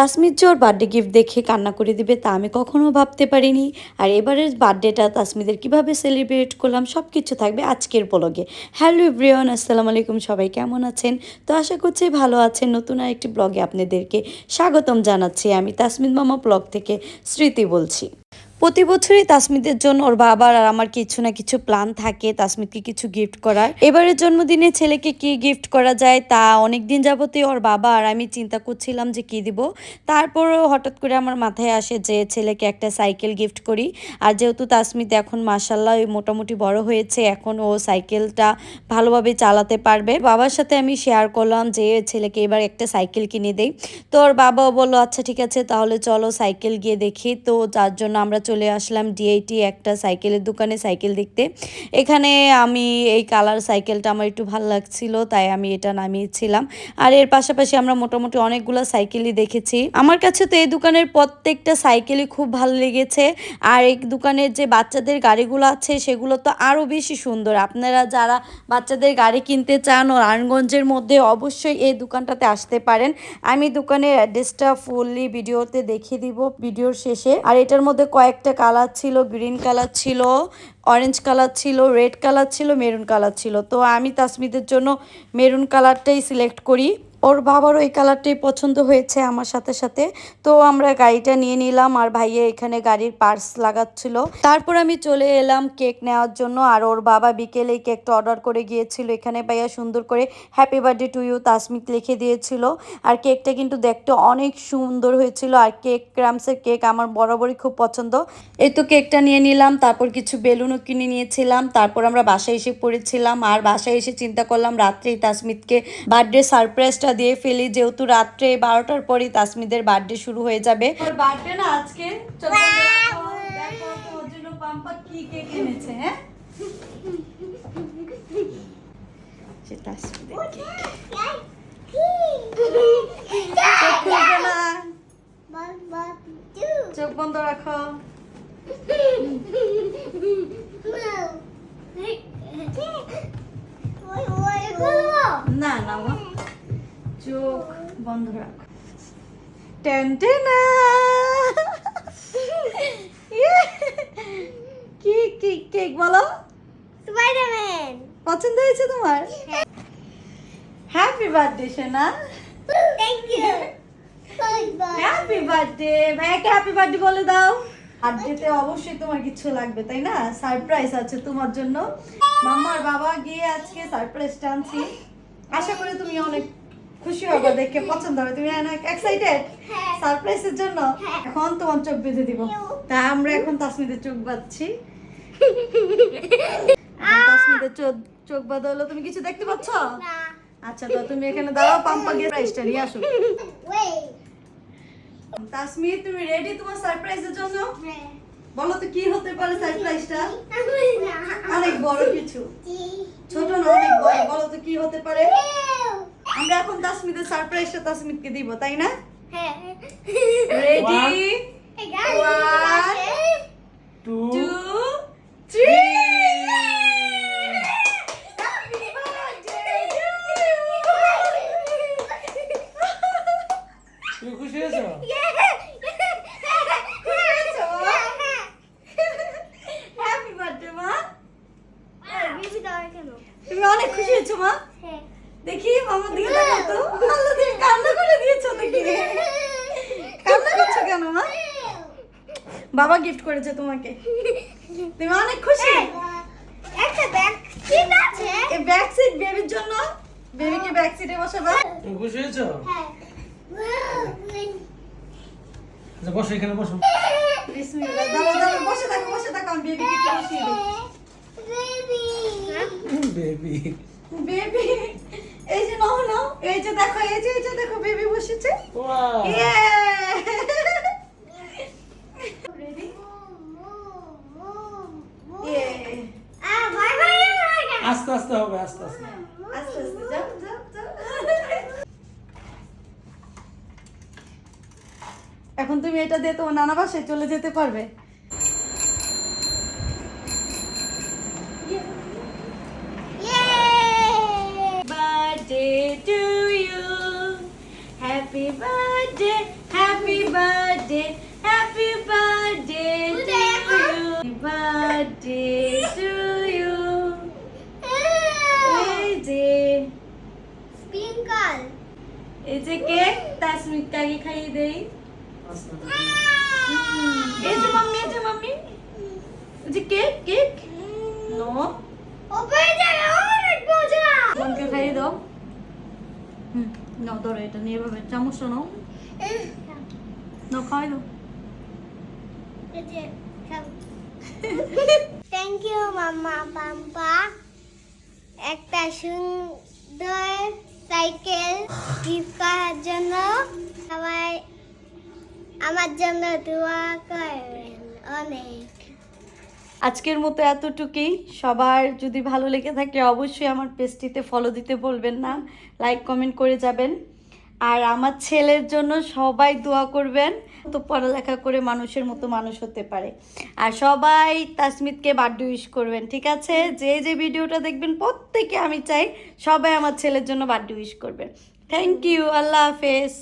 তাসমির ওর birthday gift দেখে কান্না করে দিবে তা আমি কখনো ভাবতে পারিনি। আর এবারের বার্থডেটা তাসমিদের কীভাবে সেলিব্রেট করলাম সব কিছু থাকবে আজকের ব্লগে হ্যালো এভরিওয়ান আসসালামু আলাইকুম, সবাই কেমন আছেন? তো আশা করছি ভালো আছেন। নতুন আর একটি ব্লগে আপনাদেরকে স্বাগতম জানাচ্ছি। আমি তাসমিদ মামা ব্লগ থেকে স্মৃতি বলছি। প্রতি বছরই তাসমিদের জন্য ওর বাবার আর আমার কিছু না কিছু প্ল্যান থাকে, তাসমিদকে কিছু গিফট করার। এবারের জন্মদিনে ছেলেকে কি গিফট করা যায় তা অনেক দিন যাবতই ওর বাবা আর আমি চিন্তা করছিলাম যে কি দিব। তারপরও হঠাৎ করে আমার মাথায় আসে যে ছেলেকে একটা সাইকেল গিফট করি। আর যেহেতু তাসমিদ এখন মাসাল্লাহ মোটামুটি বড় হয়েছে, এখন ও সাইকেলটা ভালোভাবে চালাতে পারবে। বাবার সাথে আমি শেয়ার করলাম যে ছেলেকে এবার একটা সাইকেল কিনে দেই। তো ওর বাবাও বলল আচ্ছা ঠিক আছে, তাহলে চলো সাইকেল গিয়ে দেখি। তো যার জন্য আমরা চলে আসলাম ডিআইটি একটা সাইকেলের দোকানে সাইকেল দেখতে। এখানে আমি এই কালার সাইকেলটা আমার একটু ভালো লাগছিল, তাই আমি এটা নামিয়েছিলাম। আর এর পাশাপাশি আমরা মোটামুটি অনেকগুলো সাইকেলই দেখেছি। আমার কাছে তো এই দোকানের প্রত্যেকটা সাইকেলই খুব ভালো লেগেছে। আর এই দোকানের যে বাচ্চাদের গাড়িগুলো আছে, সেগুলো তো আরও বেশি সুন্দর। আপনারা যারা বাচ্চাদের গাড়ি কিনতে চান ও নারায়ণগঞ্জের মধ্যে, অবশ্যই এই দোকানটাতে আসতে পারেন। আমি দোকানের অ্যাড্রেসটা ফুললি ভিডিওতে দেখিয়ে দিব, ভিডিওর শেষে। আর এটার মধ্যে কয়েকটা কালার ছিল গ্রিন কালার ছিল অরেঞ্জ কালার ছিল রেড কালার ছিল মেরুন কালার ছিল। তো আমি তাসমিদের জন্য মেরুন কালারটাই সিলেক্ট করি। ওর বাবারও এই কালারটাই পছন্দ হয়েছে আমার সাথে সাথে। তো আমরা গাড়িটা নিয়ে নিলাম আর ভাইয়া এখানে গাড়ির পার্স লাগাচ্ছিল। তারপর আমি চলে এলাম কেক নেওয়ার জন্য আর ওর বাবা বিকেলে কেকটা অর্ডার করে গিয়েছিল। এখানে ভাইয়া সুন্দর করে happy birthday to you Tasmit লিখে দিয়েছিল। আর কেকটা কিন্তু দেখতে অনেক সুন্দর হয়েছিল। আর কেক ক্রামসের কেক আমার বরাবরই খুব পছন্দ। এই তো কেকটা নিয়ে নিলাম, তারপর কিছু বেলুনও কিনে নিয়েছিলাম। তারপর আমরা বাসায় এসে পড়েছিলাম। আর বাসায় এসে চিন্তা করলাম, রাত্রেই তাসমিতকে বার্থডে সারপ্রাইজটা দিয়ে ফেলি যেহেতু রাত্রে বারোটার পরই তাসমিদের বার্থডে শুরু হয়ে যাবে বার্থডে না আজকে কি কেক এনেছে হ্যাঁ চোখ না বন্ধ রাখো না না চোখ বন্ধ রাখো। টেনটেনা! কি কি কেক বলো? স্পাইডারম্যান পছন্দ হয়েছে তোমার? হ্যাপি বার্থডে সোনা। থ্যাংক ইউ হ্যাপি বার্থডে ভাইয়াকে হ্যাপি বার্থডে বলে দাও। বার্থডেতে অবশ্যই তোমার কিছু লাগবে তাই না? সারপ্রাইজ আছে তোমার জন্য। মাম্মার বাবা গিয়ে আজকে সারপ্রাইজটা আনছি। আশা করি তুমি অনেক খুশি হবে দেখে পছন্দ হবে। তুমি অনেক এক্সাইটেড হ্যাঁ। সারপ্রাইজের জন্য? হ্যাঁ। এখন তোমার চোখ বেঁধে দিব। তা আমরা এখন তাসমিদের চোখ বাঁধছি। তাসমিদের চোখ চোখ বাঁধা হলো তুমি কিছু দেখতে পাচ্ছ? না। আচ্ছা তো তুমি এখানে দাঁড়াও পাম্পা গিয়ে প্রাইসটা নিয়ে আসো। তাসমির তুমি রেডি তোমার সারপ্রাইজের জন্য? বলো তো কি হতে পারে সারপ্রাইজটা অনেক বড় কিছু। ছোট না অনেক বড়। বলো তো কি হতে পারে? আমরা এখন তাসমিদের সারপ্রাইজটা তাসমিদকে দিব তাই না? রেডি টু থ্রি তুমি খুশি হয়েছো? হ্যাপি বার্থডে মা। তুমি অনেক খুশি হয়েছো মা। দেখি মামার দিকে তাকাও তো। আল্লাহ তুমি কান্না করে দিয়েছ দেখি কান্না করছ কেন মা? বাবা গিফট করেছে তোমাকে। তুমি অনেক খুশি। একটা ব্যাগ ঠিক আছে। এই ব্যাক সিট বেবির জন্য? বেবিকে ব্যাক সিটে বসাবা তুমি খুশি হয়েছো? হ্যাঁ। আচ্ছা বসো এখানে বসো। বিসমিল্লাহ। দাঁড়াও দাঁড়াও বসে থাকো বসে থাকো আমি বেবিকে বসিয়ে দিই। বেবি বেবি নাও এই যে দেখো এই যে এই যে দেখো বেবি বসেছে. আস্তে আস্তে হবে আস্তে আস্তে। আস্তে আস্তে যাও যাও যাও। এখন তুমি এটা দিয়ে তোমার নানা বাসায় চলে যেতে পারবে। Birthday to you. Happy birthday, happy happy birthday you birthday to you এই যে স্প্রিঙ্কল এই যে কেক তাসমিক কাকে খাইয়ে দেই এই যে মাম্মি এই যে মাম্মি যে কেক কেক নো ওপরে যাবে অনেক মজা বোনকে খাইয়ে দাও হুম নাও ধরো এটা নিয়ে এভাবে ইউ মাম্মা, পাম্পা। একটা সুন্দর সাইকেল গিফট করার জন্য সবাই আমার জন্য দোয়া করবেন অনেক। আজকের মতো এতটুকুই। সবার যদি ভালো লেগে থাকে, অবশ্যই আমার পেজটিতে ফলো দিতে বলবেন না। লাইক কমেন্ট করে যাবেন। আর আমার ছেলের জন্য সবাই দোয়া করবেন, তো পড়ালেখা করে মানুষের মতো মানুষ হতে পারে। আর সবাই তাসমিদকে বার্থডে উইশ করবেন, ঠিক আছে? যে যে ভিডিওটা দেখবেন, প্রত্যেকে আমি চাই সবাই আমার ছেলের জন্য বার্থডে উইশ করবেন। থ্যাংক ইউ আল্লাহ হাফেজ.